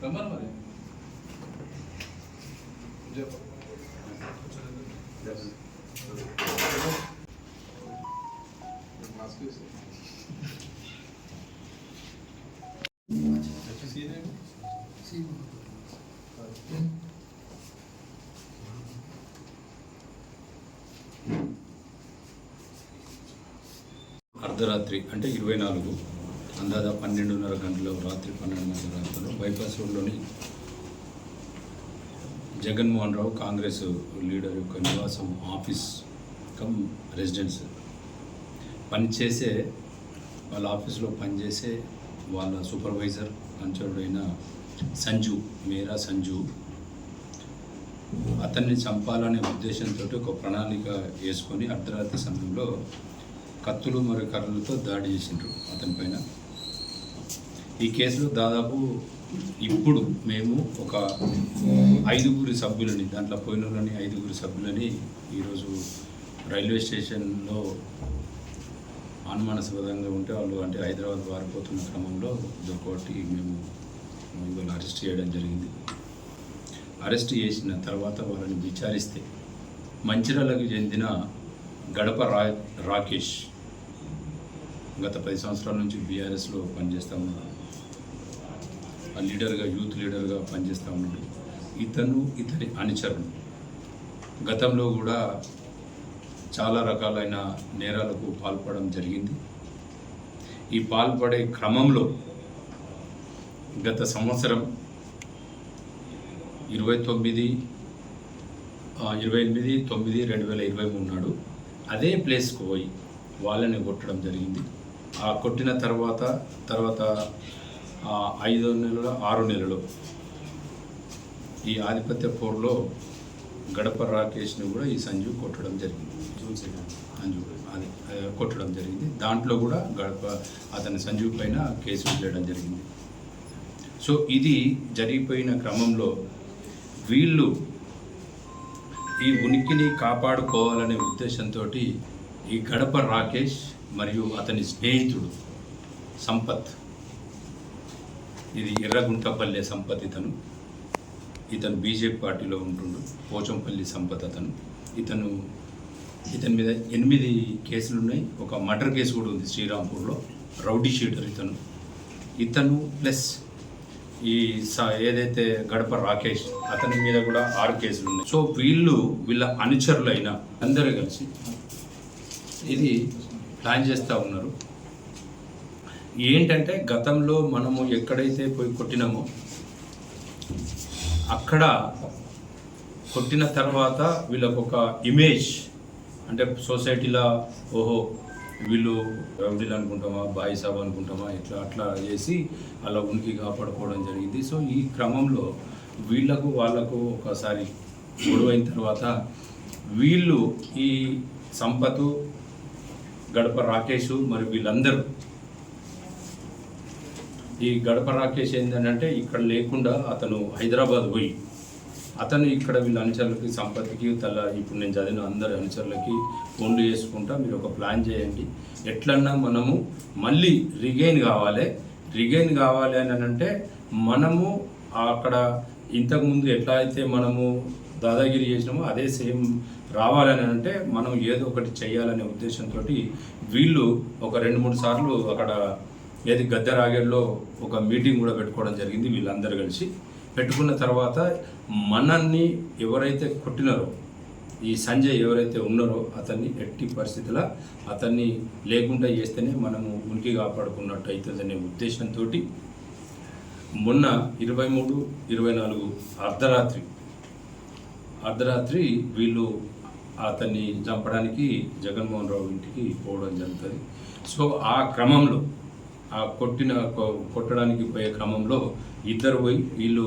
Gambar var ya. Maske. Açık. Açık. Açık. అర్ధరాత్రి అంటే ఇరవై నాలుగు అందాదా పన్నెండున్నర గంటల రాత్రి పన్నెండున్నర గంటలు బైపాస్ రోడ్లోని జగన్మోహన్ రావు కాంగ్రెస్ లీడర్ యొక్క నివాసం ఆఫీస్ కమ్ రెసిడెన్స్. పనిచేసే వాళ్ళ ఆఫీస్లో పనిచేసే వాళ్ళ సూపర్వైజర్ అనుచరుడైన సంజు మేరా సంజు అతన్ని చంపాలనే ఉద్దేశంతో ఒక ప్రణాళిక వేసుకొని అర్ధరాత్రి సమయంలో కత్తులు మరియు కర్రలతో దాడి చేసిండ్రు అతని పైన. ఈ కేసులో దాదాపు ఇప్పుడు మేము ఒక ఐదుగురి సభ్యులని దాంట్లో పోయిన వాళ్ళని ఐదుగురి సభ్యులని ఈరోజు రైల్వే స్టేషన్లో అనుమానాస్పదంగా ఉంటే వాళ్ళు అంటే హైదరాబాద్ పారిపోతున్న క్రమంలో ఇదొకటి మేము ఇవాళ అరెస్ట్ చేయడం జరిగింది. అరెస్ట్ చేసిన తర్వాత వాళ్ళని విచారిస్తే మంచిర్యాలకు చెందిన గడప రా రాకేష్ గత పది సంవత్సరాల నుంచి బీఆర్ఎస్లో పనిచేస్తూ ఉన్నాడు లీడర్గా యూత్ లీడర్గా పనిచేస్తూ ఉన్నాడు. ఇతను ఇతని అనుచరుడు. గతంలో కూడా చాలా రకాలైన నేరాలకు పాల్పడడం జరిగింది. ఈ పాల్పడే క్రమంలో గత సంవత్సరం ఇరవై తొమ్మిది ఇరవై ఎనిమిది తొమ్మిది రెండు వేల ఇరవై మూడు నాడు అదే ప్లేస్కు పోయి వాళ్ళని కొట్టడం జరిగింది. కొట్టిన తర్వాత తర్వాత ఐదో నెలలు ఆరు నెలలు ఈ ఆధిపత్య పోర్లో గడప రాకేష్ని కూడా ఈ సంజు కొట్టడం జరిగింది. అది కొట్టడం జరిగింది. దాంట్లో కూడా గడప అతని సంజు పైన కేసు చేయడం జరిగింది. సో ఇది జరిగిపోయిన క్రమంలో వీళ్ళు ఈ ఉనికిని కాపాడుకోవాలనే ఉద్దేశంతో ఈ గడప రాకేష్ మరియు అతని స్నేహితుడు సంపత్. ఇది ఎర్రగుంటపల్లె సంపత్ ఇతను. ఇతను బీజేపీ పార్టీలో ఉంటుండు. పోచంపల్లి సంపత్ అతను. ఇతను ఇతని మీద ఎనిమిది కేసులు ఉన్నాయి. ఒక మర్డర్ కేసు కూడా ఉంది శ్రీరాంపూర్లో. రౌడీ షీటర్ ఇతను. ఇతను ప్లస్ ఈ స- ఏదైతే గడప రాకేష్ అతని మీద కూడా ఆరు కేసులు ఉన్నాయి. సో వీళ్ళు వీళ్ళ అనుచరులైన అందరూ కలిసి ఇది ప్లాన్ చేస్తూ ఉన్నారు. ఏంటంటే గతంలో మనము ఎక్కడైతే పోయి కొట్టినామో అక్కడ కొట్టిన తర్వాత వీళ్ళకు ఒక ఇమేజ్ అంటే సొసైటీలో ఓహో వీళ్ళు రౌడీలు అనుకుంటామా బాయిసాబ్ అనుకుంటామా ఇట్లా అట్లా చేసి అలా ఉనికి కాపాడుకోవడం జరిగింది. సో ఈ క్రమంలో వీళ్ళకు వాళ్ళకు ఒకసారి గొడవైన తర్వాత వీళ్ళు ఈ సంపతు గడప రాకేష్ మరి వీళ్ళందరూ. ఈ గడప రాకేష్ ఏంటంటే ఇక్కడ లేకుండా అతను హైదరాబాద్ పోయి అతను ఇక్కడ వీళ్ళ అనుచరులకి సంపత్తికి తల ఇప్పుడు నేను చదివిన అందరి అనుచరులకి ఫోన్లు చేసుకుంటా మీరు ఒక ప్లాన్ చేయండి. ఎట్లన్నా మనము మళ్ళీ రిగైన్ కావాలి. రిగైన్ కావాలి అని అంటే మనము అక్కడ ఇంతకుముందు ఎట్లా అయితే మనము దాదాగిరి చేసినామో అదే సేమ్ రావాలని అంటే మనం ఏదో ఒకటి చేయాలనే ఉద్దేశంతో వీళ్ళు ఒక రెండు మూడు సార్లు అక్కడ ఏది గద్దె రాగేడులో ఒక మీటింగ్ కూడా పెట్టుకోవడం జరిగింది వీళ్ళందరూ కలిసి. పెట్టుకున్న తర్వాత మనల్ని ఎవరైతే కొట్టినారో ఈ సంజయ్ ఎవరైతే ఉన్నారో అతన్ని ఎట్టి పరిస్థితుల అతన్ని లేకుండా చేస్తేనే మనము ఉనికి కాపాడుకున్నట్టు అవుతుందనే ఉద్దేశంతో మొన్న ఇరవై మూడు ఇరవై నాలుగు అర్ధరాత్రి అర్ధరాత్రి వీళ్ళు అతన్ని చంపడానికి జగన్మోహన్ రావు ఇంటికి పోవడం జరుగుతుంది. సో ఆ క్రమంలో ఆ కొట్టిన కొట్టడానికి పోయే క్రమంలో ఇద్దరు పోయి వీళ్ళు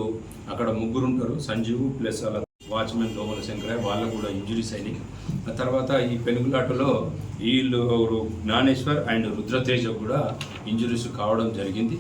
అక్కడ ముగ్గురు ఉంటారు. సంజీవ్ ప్లస్ అలా వాచ్మెన్ దోమల శంకరయ్య వాళ్ళకు కూడా ఇంజురీస్ అయినాయి ఆ తర్వాత ఈ పెనుగులాటలో వీళ్ళు జ్ఞానేశ్వర్ అండ్ రుద్రతేజ కూడా ఇంజురీస్ కావడం జరిగింది.